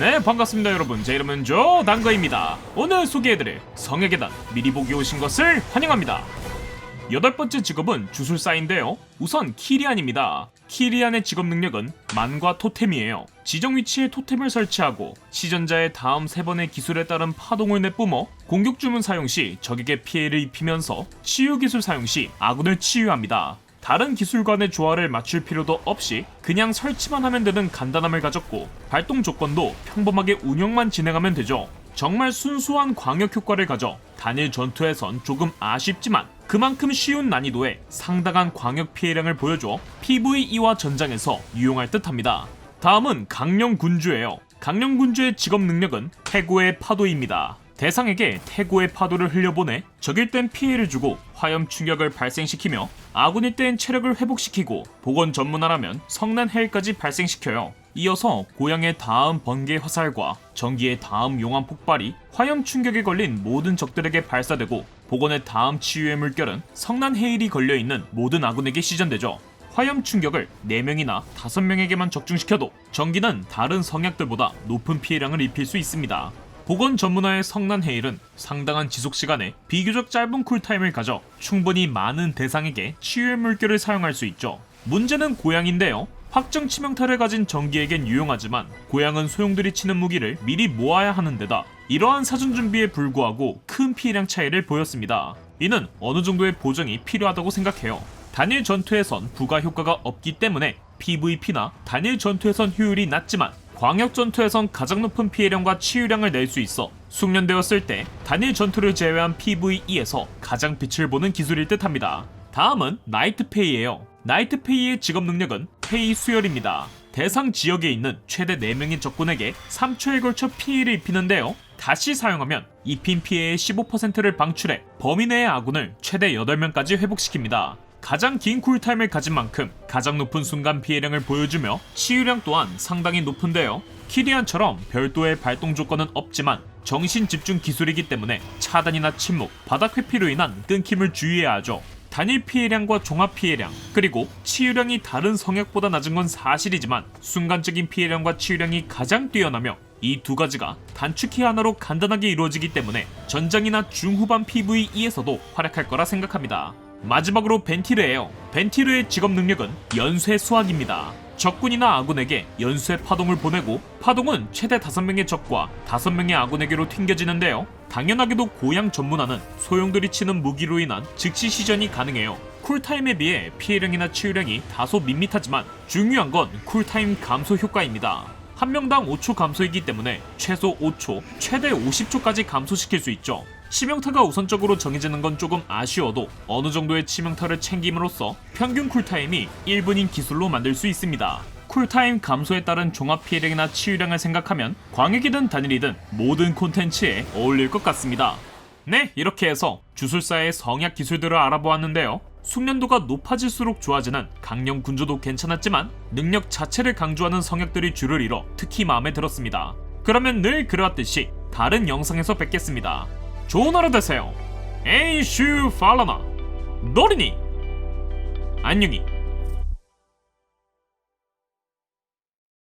네 반갑습니다 여러분. 제 이름은 조 단거입니다. 오늘 소개해드릴 성의 계단 미리 보기 오신 것을 환영합니다. 여덟 번째 직업은 주술사인데요. 우선 키리안입니다. 키리안의 직업 능력은 만과 토템이에요. 지정 위치에 토템을 설치하고 시전자의 다음 세 번의 기술에 따른 파동을 내뿜어 공격 주문 사용 시 적에게 피해를 입히면서 치유 기술 사용 시 아군을 치유합니다 다른 기술관의 조화를 맞출 필요도 없이 그냥 설치만 하면 되는 간단함을 가졌고 발동 조건도 평범하게 운영만 진행하면 되죠. 정말 순수한 광역 효과를 가져 단일 전투에선 조금 아쉽지만 그만큼 쉬운 난이도에 상당한 광역 피해량을 보여줘 PVE와 전장에서 유용할 듯합니다. 다음은 강령 군주예요. 강령 군주의 직업 능력은 태고의 파도입니다. 대상에게 태고의 파도를 흘려보내 적일 땐 피해를 주고 화염 충격을 발생시키며 아군일 땐 체력을 회복시키고 복원 전문화라면 성난 해일까지 발생시켜요. 이어서 고양의 다음 번개 화살과 전기의 다음 용암 폭발이 화염 충격에 걸린 모든 적들에게 발사되고 복원의 다음 치유의 물결은 성난 해일이 걸려있는 모든 아군에게 시전되죠. 화염 충격을 4명이나 5명에게만 적중시켜도 전기는 다른 성약들보다 높은 피해량을 입힐 수 있습니다. 보건 전문화의 성난 헤일은 상당한 지속 시간에 비교적 짧은 쿨타임을 가져 충분히 많은 대상에게 치유의 물결을 사용할 수 있죠. 문제는 고양인데요. 확정 치명타를 가진 전기에겐 유용하지만 고양은 소용돌이 치는 무기를 미리 모아야 하는 데다 이러한 사전 준비에 불구하고 큰 피해량 차이를 보였습니다. 이는 어느 정도의 보정이 필요하다고 생각해요. 단일 전투에선 부가 효과가 없기 때문에 PVP나 단일 전투에선 효율이 낮지만 광역 전투에선 가장 높은 피해량과 치유량을 낼 수 있어 숙련되었을 때 단일 전투를 제외한 PVE에서 가장 빛을 보는 기술일 듯합니다. 다음은 나이트페이예요. 나이트페이의 직업 능력은 페이 수혈입니다. 대상 지역에 있는 최대 4명의 적군에게 3초에 걸쳐 피해를 입히는데요. 다시 사용하면 입힌 피해의 15%를 방출해 범위 내의 아군을 최대 8명까지 회복시킵니다. 가장 긴 쿨타임을 가진 만큼 가장 높은 순간 피해량을 보여주며 치유량 또한 상당히 높은데요. 키리안처럼 별도의 발동 조건은 없지만 정신 집중 기술이기 때문에 차단이나 침묵, 바닥 회피로 인한 끊김을 주의해야 하죠. 단일 피해량과 종합 피해량, 그리고 치유량이 다른 성역보다 낮은 건 사실이지만 순간적인 피해량과 치유량이 가장 뛰어나며 이 두 가지가 단축키 하나로 간단하게 이루어지기 때문에 전장이나 중후반 PVE에서도 활약할 거라 생각합니다. 마지막으로 벤티르예요. 벤티르의 직업 능력은 연쇄 수학입니다. 적군이나 아군에게 연쇄 파동을 보내고 파동은 최대 5명의 적과 5명의 아군에게로 튕겨지는데요. 당연하게도 고양 전문화는 소용돌이 치는 무기로 인한 즉시 시전이 가능해요. 쿨타임에 비해 피해량이나 치유량이 다소 밋밋하지만 중요한 건 쿨타임 감소 효과입니다. 한 명당 5초 감소이기 때문에 최소 5초, 최대 50초까지 감소시킬 수 있죠. 치명타가 우선적으로 정해지는 건 조금 아쉬워도 어느 정도의 치명타를 챙김으로써 평균 쿨타임이 1분인 기술로 만들 수 있습니다. 쿨타임 감소에 따른 종합 피해량이나 치유량을 생각하면 광역이든 단일이든 모든 콘텐츠에 어울릴 것 같습니다. 네, 이렇게 해서 주술사의 성약 기술들을 알아보았는데요. 숙련도가 높아질수록 좋아지는 강령 군주도 괜찮았지만 능력 자체를 강조하는 성역들이 줄을 이뤄 특히 마음에 들었습니다. 그러면 늘 그러했듯이 다른 영상에서 뵙겠습니다. 좋은 하루 되세요. 에이슈 팔라나. 노리니 안녕히